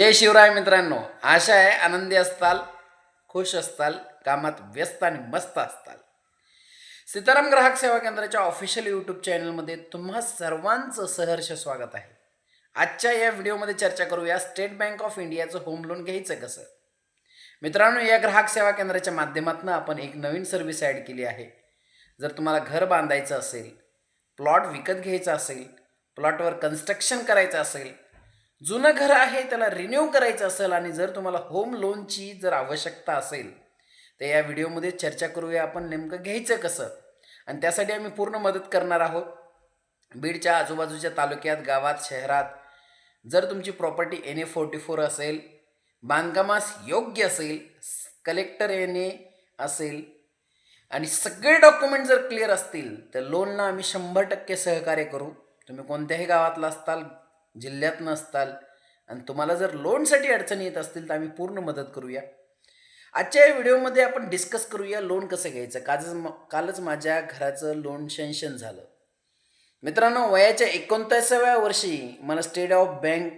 जय शिवराय मित्रांनो. आशा आहे आनंदी असताल खुश असताल कामात व्यस्त आणि मस्त असताल. सीताराम ग्राहक सेवा केंद्राच्या ऑफिशियल यूट्यूब चॅनलमध्ये तुम्हा सर्वांचं सहर्ष स्वागत आहे. आजच्या या व्हिडिओमध्ये चर्चा करूया स्टेट बँक ऑफ इंडियाचं होम लोन घ्यायचं कसं? मित्रांनो या ग्राहक सेवा केंद्राच्या माध्यमातून आपण एक नवीन सर्व्हिस ॲड केली आहे. जर तुम्हाला घर बांधायचं असेल प्लॉट विकत घ्यायचा असेल प्लॉटवर कन्स्ट्रक्शन करायचं असेल जुनं घर आहे त्याला रिन्यू करायचं असेल आणि जर तुम्हाला होम लोनची जर आवश्यकता असेल तर या व्हिडिओमध्ये चर्चा करूया आपण नेमकं घ्यायचं कसं. आणि त्यासाठी आम्ही पूर्ण मदत करणार आहोत. बीडच्या आजूबाजूच्या तालुक्यात गावात शहरात जर तुमची property N A forty four असेल बांधकामास योग्य असेल कलेक्टर एन ए असेल आणि सगळे डॉक्युमेंट जर क्लिअर असतील तर लोनला आम्ही शंभर टक्के सहकार्य करू. तुम्ही कोणत्याही गावातला असताल जिल्ह्यात नसताल आणि तुम्हाला जर लोनसाठी अडचणी येत असतील तर आम्ही पूर्ण मदत करूया. आजच्या या व्हिडिओमध्ये आपण डिस्कस करूया लोन कसं घ्यायचं. कालच कालच माझ्या घराचं लोन शेन्शन झालं. मित्रांनो वयाच्या एकोणतीसाव्या वर्षी मला State of Bank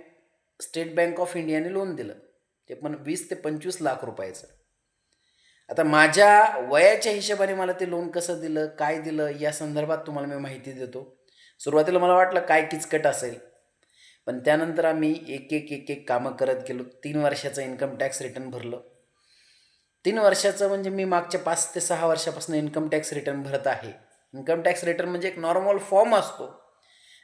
State Bank of इंडियाने लोन दिलं. ते पण वीस ते पंचवीस लाख रुपयाचं. आता माझ्या वयाच्या हिशोबाने मला ते लोन कसं दिलं काय दिलं या संदर्भात तुम्हाला मी माहिती देतो. सुरुवातीला मला वाटलं काय किचकट असेल. पण त्यानंतर आम्ही एक एक एक एक कामं करत गेलो. तीन वर्षाचं इन्कम टॅक्स रिटर्न भरलं. तीन वर्षाचं म्हणजे मी मागच्या पाच ते सहा वर्षापासून इन्कम टॅक्स रिटर्न भरत आहे. इन्कम टॅक्स रिटर्न म्हणजे एक नॉर्मल फॉर्म असतो.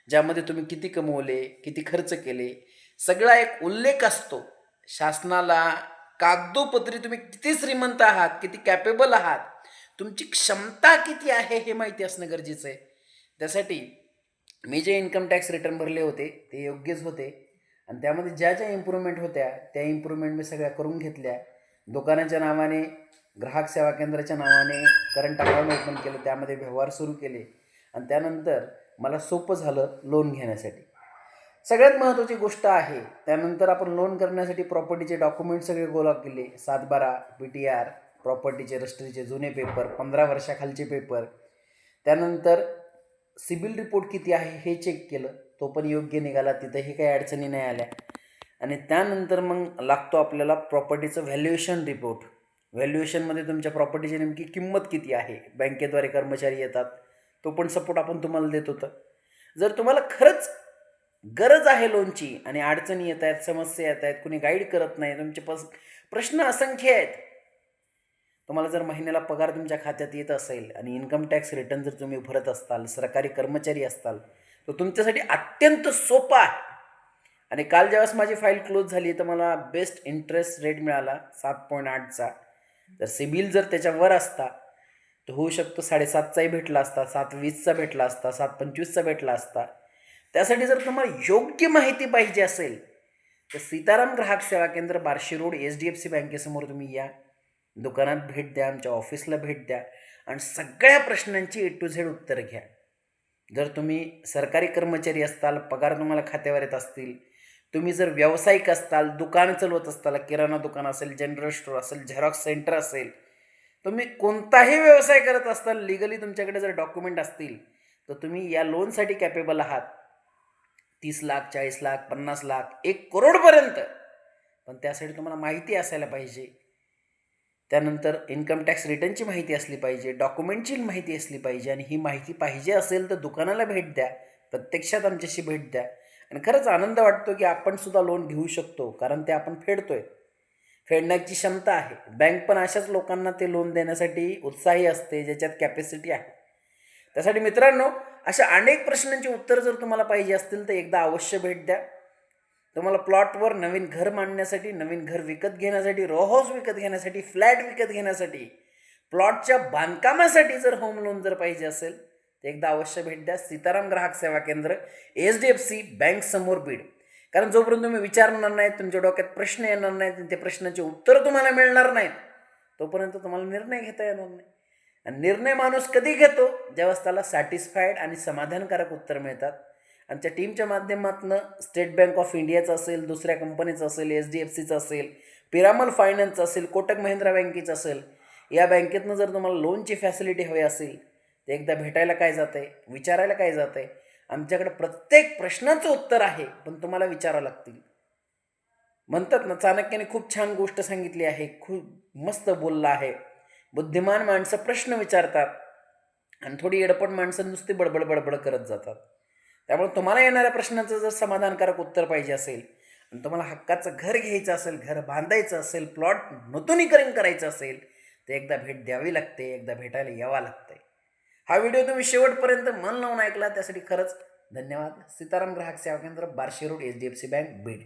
ज्यामध्ये तुम्ही किती कमवले किती खर्च केले सगळा एक उल्लेख असतो. शासनाला कागदोपत्री तुम्ही किती श्रीमंत आहात किती कॅपेबल आहात तुमची क्षमता किती आहे हे माहिती असणं गरजेचं आहे. त्यासाठी मी जे इन्कम टॅक्स रिटर्न भरले होते ते योग्यच होते. आणि त्यामध्ये ज्या ज्या इम्प्रूव्हमेंट होत्या त्या इम्प्रूव्हमेंट मी सगळ्या करून घेतल्या. दुकानाच्या नावाने ग्राहक सेवा केंद्राच्या नावाने करंट अकाउंट ओपन केलं त्यामध्ये व्यवहार सुरू केले. आणि त्यानंतर मला सोपं झालं लोन घेण्यासाठी. सगळ्यात महत्त्वाची गोष्ट आहे त्यानंतर आपण लोन करण्यासाठी प्रॉपर्टीचे डॉक्युमेंट सगळे गोळा केले. सातबारा पी टी आर प्रॉपर्टीचे रजिस्ट्रीचे जुने पेपर पंधरा वर्षाखालचे पेपर त्यानंतर सिबिल रिपोर्ट किती आहे हे चेक केलं. तो पण योग्य निघाला तिथंही काही अडचणी नाही आल्या. आणि त्यानंतर मग लागतो आपल्याला प्रॉपर्टीचं व्हॅल्युएशन रिपोर्ट व्हॅल्युएशनमध्ये तुमच्या प्रॉपर्टीची नेमकी किंमत किती आहे? बँकेद्वारे कर्मचारी येतात. तो पण सपोर्ट आपण तुम्हाला देत होतं. जर तुम्हाला खरंच गरज आहे लोनची आणि अडचणी येत आहेत समस्या येत आहेत कुणी गाईड करत नाही तुमचे पस प्रश्न असंख्य आहेत तुम्हाला जर महिन्याला पगार तुमच्या खात्यात येत असेल आणि इन्कम टॅक्स रिटर्न जर तुम्ही भरत असताल सरकारी कर्मचारी असताल तर तुमच्यासाठी अत्यंत सोपा आहे. आणि काल ज्यावेळेस माझी फाईल क्लोज झाली तर मला बेस्ट इंटरेस्ट रेट मिळाला सात पॉईंट आठचा जर सिबिल जर त्याच्यावर असता तर होऊ शकतो साडेसातचाही भेटला असता सात वीसचा भेटला असता सात पंचवीसचा भेटला असता. त्यासाठी जर तुम्हाला योग्य माहिती पाहिजे असेल तर सीताराम ग्राहक सेवा केंद्र Barshi road H D F C बँकेसमोर तुम्ही या. दुकानात भेट द्या आमच्या ऑफिसला भेट द्या आणि सगळ्या प्रश्नांची ए टू झेड उत्तर घ्या. जर तुम्ही सरकारी कर्मचारी असताल पगार तुम्हाला खात्यावर येत असतील तुम्ही जर व्यावसायिक असताल दुकान चालवत असताल किराणा दुकान असेल जनरल स्टोअर असेल झेरॉक्स सेंटर असेल तुम्ही कोणताही व्यवसाय करत असताल लिगली तुमच्याकडे जर डॉक्युमेंट असतील तर तुम्ही या लोनसाठी कॅपेबल आहात. तीस लाख चाळीस लाख पन्नास लाख एक करोडपर्यंत. पण त्यासाठी तुम्हाला माहिती असायला पाहिजे. त्यानंतर इन्कम टॅक्स रिटर्नची माहिती असली पाहिजे डॉक्युमेंटची माहिती असली पाहिजे आणि ही माहिती पाहिजे असेल तर दुकानाला भेट द्या प्रत्यक्षात आमच्याशी भेट द्या. आणि खरंच आनंद वाटतो की आपण सुद्धा लोन घेऊ शकतो कारण ते आपण फेडतोय. फेडण्याची क्षमता आहे. बँक पण अशाच लोकांना ते लोन देण्यासाठी उत्साही असते ज्याच्यात कॅपॅसिटी आहे. त्यासाठी मित्रांनो अशा अनेक प्रश्नांची उत्तरं जर तुम्हाला पाहिजे असतील तर एकदा अवश्य भेट द्या. तुम्हाला प्लॉटवर नवीन घर मांडण्यासाठी नवीन घर विकत घेण्यासाठी रो हाऊस विकत घेण्यासाठी फ्लॅट विकत घेण्यासाठी प्लॉटच्या बांधकामासाठी जर होम लोन जर पाहिजे असेल तर एकदा अवश्य भेट द्या. सीताराम ग्राहक सेवा केंद्र H D F C bank समोर बीड. कारण जोपर्यंत तुम्ही विचारणार नाहीत तुमच्या डोक्यात प्रश्न येणार नाहीत आणि ते प्रश्नाचे उत्तर तुम्हाला मिळणार नाहीत तोपर्यंत तुम्हाला निर्णय घेता येणार नाही. आणि निर्णय माणूस कधी घेतो? ज्यावेळेस त्याला सॅटिस्फाईड आणि समाधानकारक उत्तर मिळतात. आमच्या टीमच्या माध्यमातून स्टेट बँक ऑफ इंडियाचं असेल दुसऱ्या कंपनीचं असेल एच डी एफ सीचं असेल पिरामल फायनान्सचं असेल कोटक महिंद्रा बँकेचं असेल या बँकेतनं जर तुम्हाला लोनची फॅसिलिटी हवी असेल तर एकदा भेटायला काय जातं आहे विचारायला काय जातं आहे आमच्याकडे प्रत्येक प्रश्नाचं उत्तर आहे पण तुम्हाला विचारावं लागतील. म्हणतात ना चाणक्याने खूप छान गोष्ट सांगितली आहे खूप मस्त बोललं आहे. बुद्धिमान माणसं प्रश्न विचारतात आणि थोडी एडपट माणसं नुसती बडबड बडबड करत जातात. त्यामुळे तुम्हाला येणाऱ्या प्रश्नाचं जर समाधानकारक उत्तर पाहिजे असेल आणि तुम्हाला हक्काचं घर घ्यायचं असेल घर बांधायचं असेल प्लॉट नूतनीकरण करायचं असेल तर एकदा भेट द्यावी लागते एकदा भेटायला यावा लागते हा व्हिडिओ तुम्ही शेवटपर्यंत मन लावून ऐकला त्यासाठी खरंच धन्यवाद. सीताराम ग्राहक सेवा केंद्र Barshi road H D F C bank Beed.